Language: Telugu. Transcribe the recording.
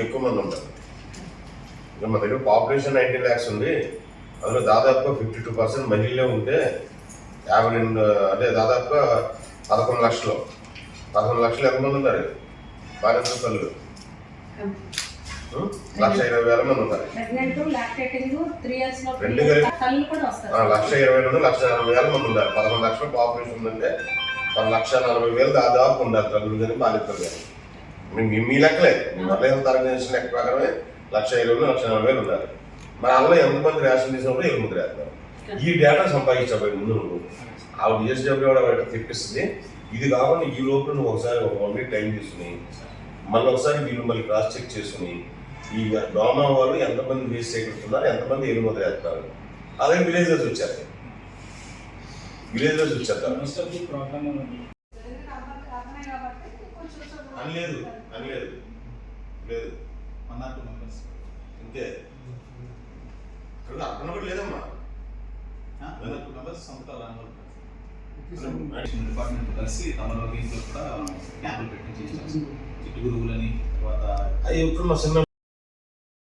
ఎక్కువ మంది ఉంటారు ఇంకా మన దగ్గర పాపులేషన్ నైన్టీ ల్యాక్స్ ఉంది. అందులో దాదాపుగా ఫిఫ్టీ టూ పర్సెంట్ మహిళలే ఉంటే యాభై రెండు అంటే దాదాపుగా పదకొండు లక్షలు. పదకొండు లక్షలు ఎంతమంది ఉన్నారు బాలింత తల్లులు ఉం? లక్ష ఇరవై వేల మంది ఉన్నారు రెండు తల్లు లక్ష ఇరవై నుండి లక్ష నలభై వేల మంది ఉన్నారు పదకొండు లక్షల పాపులేషన్ ఉందంటే ఒక లక్ష నలభై వేలు దాదాపు ఉండాలి తల్లులు కానీ బాలింతలు కానీ మీ- మీ- లెక్కలే. మీ తరగతి లెక్క ప్రకారమే లక్ష ఇరవై లక్ష నలభై వేలు ఉన్నారు మరి అందులో ఎంతమంది రేషన్ తీసినప్పుడు ఎనిమిది రేస్తున్నారు ఈ డేటా సంపాదించబోయే ముందు నువ్వు ఆవిడ డిఎస్డబ్ల్యూ కూడా తెప్పిస్తుంది. ఇది కాకుండా ఈ లోపల నువ్వు ఒకసారి ఒక వన్ వీక్ టైం తీసుకుని మళ్ళీ ఒకసారి వీళ్ళు మళ్ళీ క్రాస్ చెక్ చేసుకుని ఈ డోమా వాళ్ళు ఎంతమంది వేస్ట్ సేకరిస్తున్నారు ఎంతమంది ఎనిమిది వేస్తున్నారు అలాగే విలేజర్స్ వచ్చారు. విలేజర్స్ వచ్చేస్తారు మోస్ట్ ఆఫ్ ది ప్రోగ్రామ్ అని లేదు. వన్ ఆర్ టూ మెంబర్స్ ఇంతే. ఇక్కడ అక్కడ కూడా లేదమ్మా. వన్ ఆర్ టూ మెంబర్స్ సొంత డిపార్ట్మెంట్ కలిసి తమలో దీంట్లో కూడా క్యాంపులు పెట్టి చిట్టు గురువులని తర్వాత అవి ఇప్పుడు మా చిన్న